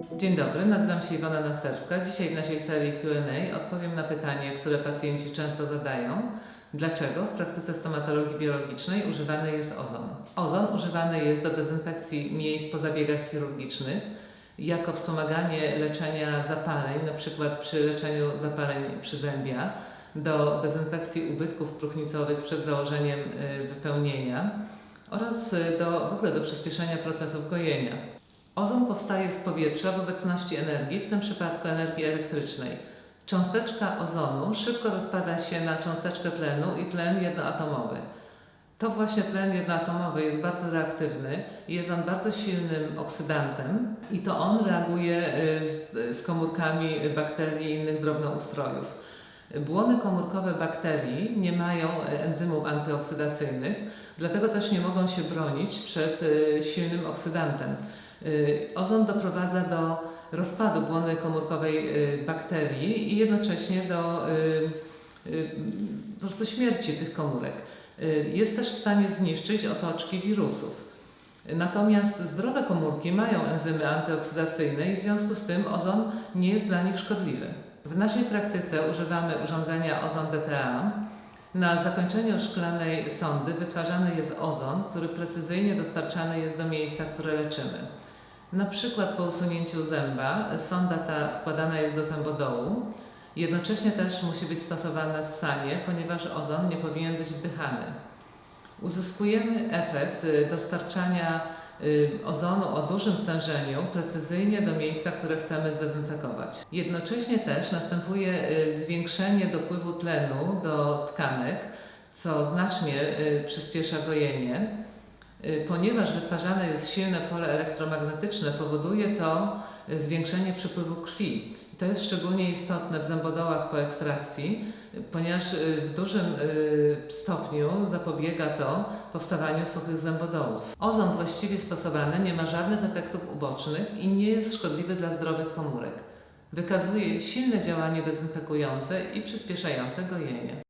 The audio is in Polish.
Dzień dobry, nazywam się Iwona Nasterska. Dzisiaj w naszej serii Q&A odpowiem na pytanie, które pacjenci często zadają. Dlaczego w praktyce stomatologii biologicznej używany jest ozon? Ozon używany jest do dezynfekcji miejsc po zabiegach chirurgicznych, jako wspomaganie leczenia zapaleń, przykład przy leczeniu zapaleń przyzębia, do dezynfekcji ubytków próchnicowych przed założeniem y, wypełnienia oraz y, do, w ogóle do przyspieszenia procesów gojenia. Ozon powstaje z powietrza w obecności energii, w tym przypadku energii elektrycznej. Cząsteczka ozonu szybko rozpada się na cząsteczkę tlenu i tlen jednoatomowy. To właśnie tlen jednoatomowy jest bardzo reaktywny jest on bardzo silnym oksydantem i to on reaguje y, z, z komórkami bakterii i innych drobnoustrojów. Błony komórkowe bakterii nie mają e, enzymów antyoksydacyjnych, dlatego też nie mogą się bronić przed y, silnym oksydantem. Y, Ozon doprowadza do rozpadu błony komórkowej bakterii i jednocześnie do po prostu śmierci tych komórek. Jest też w stanie zniszczyć otoczki wirusów. Natomiast zdrowe komórki mają enzymy antyoksydacyjne i w związku z tym ozon nie jest dla nich szkodliwy. W naszej praktyce używamy urządzenia Ozon DTA. Na zakończeniu szklanej sondy wytwarzany jest ozon, który precyzyjnie dostarczany jest do miejsca, które leczymy. Na przykład po usunięciu zęba sonda ta wkładana jest do zębodołu. Jednocześnie też musi być stosowane ssanie, ponieważ ozon nie powinien być wdychany. Uzyskujemy efekt dostarczania ozonu o dużym stężeniu precyzyjnie do miejsca, które chcemy zdezynfekować. Jednocześnie też następuje y, zwiększenie dopływu tlenu do tkanek, co znacznie y, przyspiesza gojenie. Y, Ponieważ wytwarzane jest silne pole elektromagnetyczne, powoduje to zwiększenie przepływu krwi. To jest szczególnie istotne w zębodołach po ekstrakcji, ponieważ y, w dużym y, stopniu zapobiega to powstawaniu suchych zębodołów. Ozon właściwie stosowany nie ma żadnych efektów ubocznych i nie jest szkodliwy dla zdrowych komórek. Wykazuje silne działanie dezynfekujące i przyspieszające gojenie.